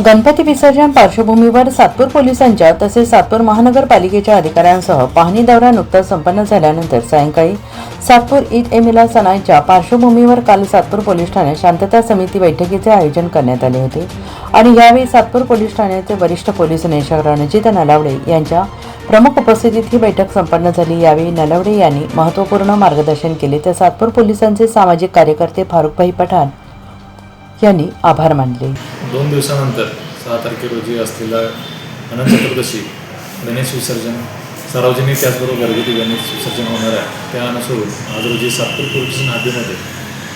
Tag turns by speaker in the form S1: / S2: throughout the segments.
S1: गणपती विसर्जन पार्श्वभूमीवर सातपूर पोलिसांच्या तसेच सातपूर महानगरपालिकेच्या अधिकाऱ्यांसह पाहणी दौरा नुकताच संपन्न झाल्यानंतर सायंकाळी सातपूर ईद ए मिलाद सणाच्या पार्श्वभूमीवर काल सातपूर पोलीस ठाण्यात शांतता समिती बैठकीचे आयोजन करण्यात आले होते. आणि यावेळी सातपूर पोलीस ठाण्याचे वरिष्ठ पोलीस निरीक्षक रणजित नलावडे यांच्या प्रमुख उपस्थितीत ही बैठक संपन्न झाली. यावेळी नलावडे यांनी महत्त्वपूर्ण मार्गदर्शन केले. तर सातपूर पोलिसांचे सामाजिक कार्यकर्ते फारुखभाई पठाण यांनी आभार मानले.
S2: दोन दिवसानंतर सहा तारखे रोजी असलेला अनंत चतुर्दशी गणेश विसर्जन सार्वजनिक त्याचबरोबर घरगुती गणेश विसर्जन होणार आहे त्या अनुसरून आज रोजी सातपूर पोलीस नादीमध्ये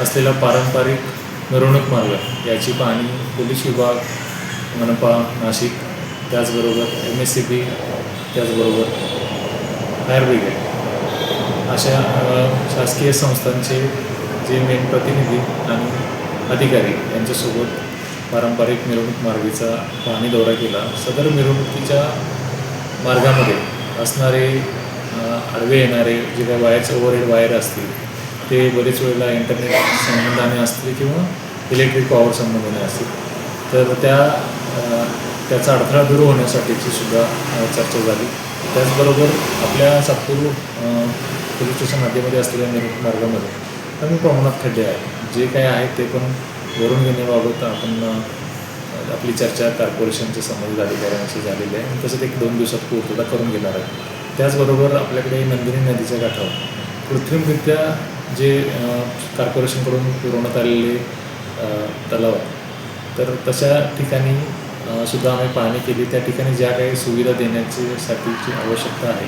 S2: असलेला पारंपरिक मिरवणूक मार्ग याची पाहणी पोलीस विभाग मनपा नाशिक त्याचबरोबर एम एस सी बी त्याचबरोबर फायर ब्रिगेड अशा शासकीय संस्थांचे जे मेन प्रतिनिधी आणि अधिकारी यांच्यासोबत पारंपरिक मिरवणूक मार्गीचा पाहणी दौरा केला. सदर मिरवणुकीच्या मार्गामध्ये असणारे आडवे येणारे जे काही वायरचे ओव्हरहेड वायर असतील ते बरेच वेळेला इंटरनेट संबंधाने असतील किंवा इलेक्ट्रिक पॉवर संबंधाने असतील. तर त्या त्याचा अडथळा दूर होण्यासाठीची सुद्धा चर्चा झाली. त्याचबरोबर आपल्या सातपूर पोलीस स्टेशन हद्दीमध्ये असलेल्या मिरवणूक मार्गामध्ये कमी प्रमाणात खड्डे आहेत. जे काय आहेत ते पण वरून घेण्याबाबत आपण आपली चर्चा कॉर्पोरेशनच्या संबंधित अधिकाऱ्यांशी झालेली आहे. आणि तसंच एक दोन दिवसात पूर्तता करून घेणार आहे. त्याचबरोबर आपल्याकडे नंदिनी नदीच्या काठावर कृत्रिमरित्या जे कॉर्पोरेशनकडून पुरवण्यात आलेले तलाव तर तशा ठिकाणी सुद्धा आम्ही पाहणी केली. त्या ठिकाणी ज्या काही सुविधा देण्याच्यासाठीची आवश्यकता आहे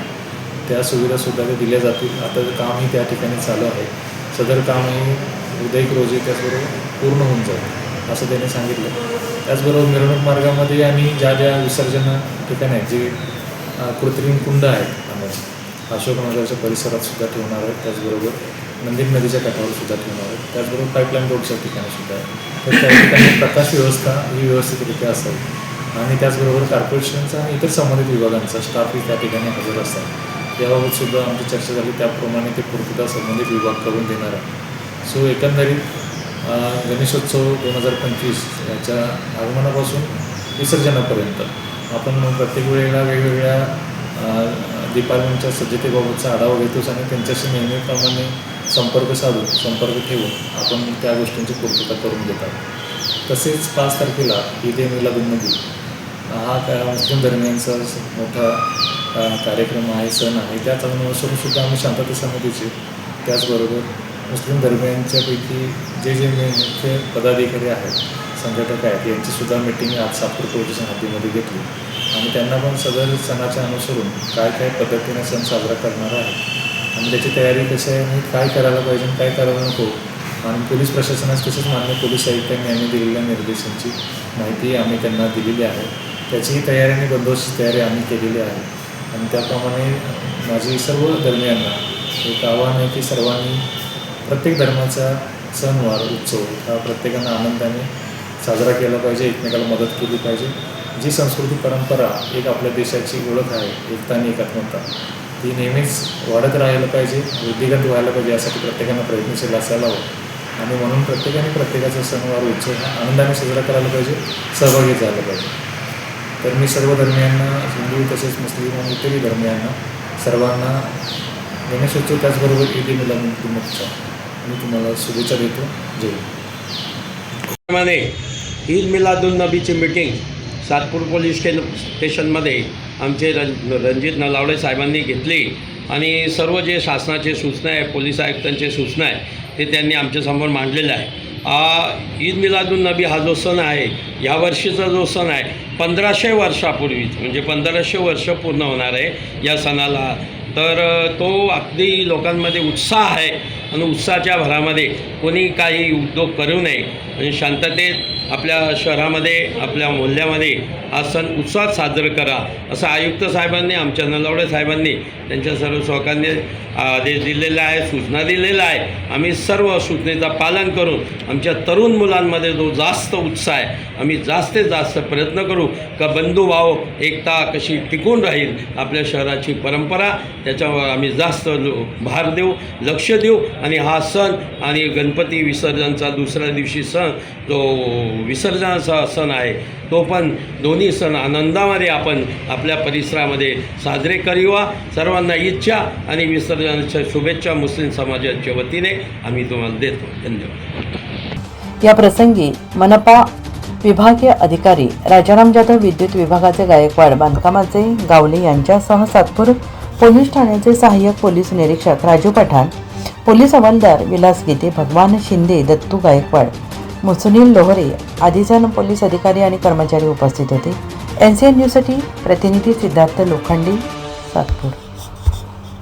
S2: त्या सुविधासुद्धा त्या दिल्या जातील. आता कामही त्या ठिकाणी चालू आहे. सदर कामही उद्या एक रोजी त्याचबरोबर पूर्ण होऊन जाईल असं त्यांनी सांगितलं. त्याचबरोबर मिरवणूक मार्गामध्ये आणि ज्या ज्या विसर्जन ठिकाणी आहेत जे कृत्रिम कुंड आहेत पाण्याचे अशोकनगरच्या परिसरात सुद्धा ठेवणार आहेत त्याचबरोबर नंदिन नदीच्या काठावर सुद्धा ठेवणार आहेत त्याचबरोबर पाईपलाईन रोडच्या ठिकाणी सुद्धा आहे तर त्या ठिकाणी प्रकाश व्यवस्था ही व्यवस्थितरित्या असावी आणि त्याचबरोबर कॉर्पोरेशनचा आणि इतर संबंधित विभागांचा स्टाफही त्या ठिकाणी हजर असतात. याबाबत सुद्धा आमची चर्चा झाली त्याप्रमाणे ते पूर्तता संबंधित विभाग करून देणार आहे सो एकंदरीत गणेशोत्सव दोन हजार पंचवीस याच्या आगमनापासून विसर्जनापर्यंत. आपण प्रत्येक वेळेला वेगवेगळ्या डिपार्टमेंटच्या सज्जतेबाबतचा आढावा घेतोच आणि त्यांच्याशी नेहमीप्रमाणे संपर्क साधून संपर्क ठेवून आपण त्या गोष्टींची पूर्तता करून देतात तसेच पाच तारखेला ईद ए मिलादुन्नबी हा का मुस्लिम धर्मियांचा मोठा कार्यक्रम आहे सण आहे. त्याच अनुसरून सुद्धा आम्ही शांतता समितीचे त्याचबरोबर मुस्लिम धर्मियांच्यापैकी जे जे मुख्य पदाधिकारी आहेत संघटक आहेत यांचीसुद्धा मिटिंग आज सातपूर पोलीस हद्दीमध्ये घेतली. आणि त्यांना पण सदर सणाच्या अनुसरून काय काय पद्धतीने सण साजरा करणार आहे आणि त्याची तयारी कशी आहे आणि काय करायला पाहिजे काय करायला नको आणि पोलीस प्रशासनास तसेच मान्य पोलीस आयुक्तांनी आम्ही दिलेल्या निर्देशांची माहिती आम्ही त्यांना दिलेली आहे. त्याचीही तयारी आणि बंदोबस्त तयारी आम्ही केलेली आहे. आणि त्याप्रमाणे माझी सर्व धर्मियांना एक आव्हान आहे की सर्वांनी प्रत्येक धर्माचा सणवार उत्सव हा प्रत्येकानं आनंदाने साजरा केला पाहिजे एकमेकाला मदत केली पाहिजे. जी संस्कृती परंपरा एक आपल्या देशाची ओळख आहे एकता आणि एकात्मता ती नेहमीच वाढत राहायला पाहिजे वृद्धिगत व्हायला पाहिजे यासाठी प्रत्येकानं प्रयत्नशील असायला हवं. आणि म्हणून प्रत्येकाने प्रत्येकाचा सणवार उत्सव हा आनंदाने साजरा करायला पाहिजे सहभागी झालं पाहिजे. तर मी सर्व धर्मियांना हिंदू तसेच मुस्लिम आणि इतरही धर्मियांना सर्वांना गणेशोत्सव त्याचबरोबर ईद मिलादुन्नबीचा मी तुम्हाला शुभेच्छा देतो. जय
S3: ईद मिलादुल नबीची मीटिंग सातपूर पोलीस स्टेन स्टेशनमध्ये आमचे रं रणजित नलावडे साहेबांनी घेतली. आणि सर्व जे शासनाचे सूचना आहे पोलीस आयुक्तांचे सूचना आहे ते त्यांनी आमच्यासमोर मांडलेलं आहे. ईद मिलादुल नबी हा जो सण आहे या वर्षीचा जो सण आहे पंधराशे वर्षापूर्वी म्हणजे पंधराशे वर्ष पूर्ण होणार आहे या सणाला तर तो अगदी लोकांमध्ये उत्साह आहे आणि उत्साहाच्या भरामध्ये कोणी काही उद्योग करू नये. म्हणजे आणि शांततेत आपल्या शहरामध्ये आपल्या मोहल्ल्यामध्ये हा सण उत्साहात साजरा करा असं आयुक्त साहेबांनी आमच्या नलावडे साहेबांनी त्यांच्या सर्व सहकार्यांनी आदेश दिलेला आहे सूचना दिलेला आहे. आम्ही सर्व सूचनेचा पालन करून आमच्या तरुण मुलांमध्ये जो जास्त उत्साह आहे आम्ही जास्तीत जास्त प्रयत्न करू का बंधुभाव एकता कशी टिकून राहील आपल्या शहराची परंपरा त्याच्यावर आम्ही जास्त भार देऊ लक्ष देऊ. आणि हा सण आणि गणपती विसर्जनचा दुसऱ्या दिवशी सण जो विसर्जनाचा सण आहे तो पण दोन्ही सण आनंदामध्ये आपण आपल्या परिसरामध्ये साजरे करूया सर्वांना इच्छा आणि विसर्जनाच्या शुभेच्छा मुस्लिम समाजाच्या वतीने आम्ही तुम्हाला देतो. धन्यवाद.
S1: या प्रसंगी मनपा विभागीय अधिकारी राजाराम जाधव विद्युत विभागाचे गायकवाड बांधकामाचे गावले यांच्यासह सातपूर पोलीस ठाण्याचे सहाय्यक पोलीस निरीक्षक राजू पठाण पोलीस हवालदार विलास गीते भगवान शिंदे दत्तू गायकवाड मुसुनील लोहरे आदी पोलीस अधिकारी आणि कर्मचारी उपस्थित होते. एन सी एन न्यूजसाठी प्रतिनिधी सिद्धार्थ लोखंडी सातपूर.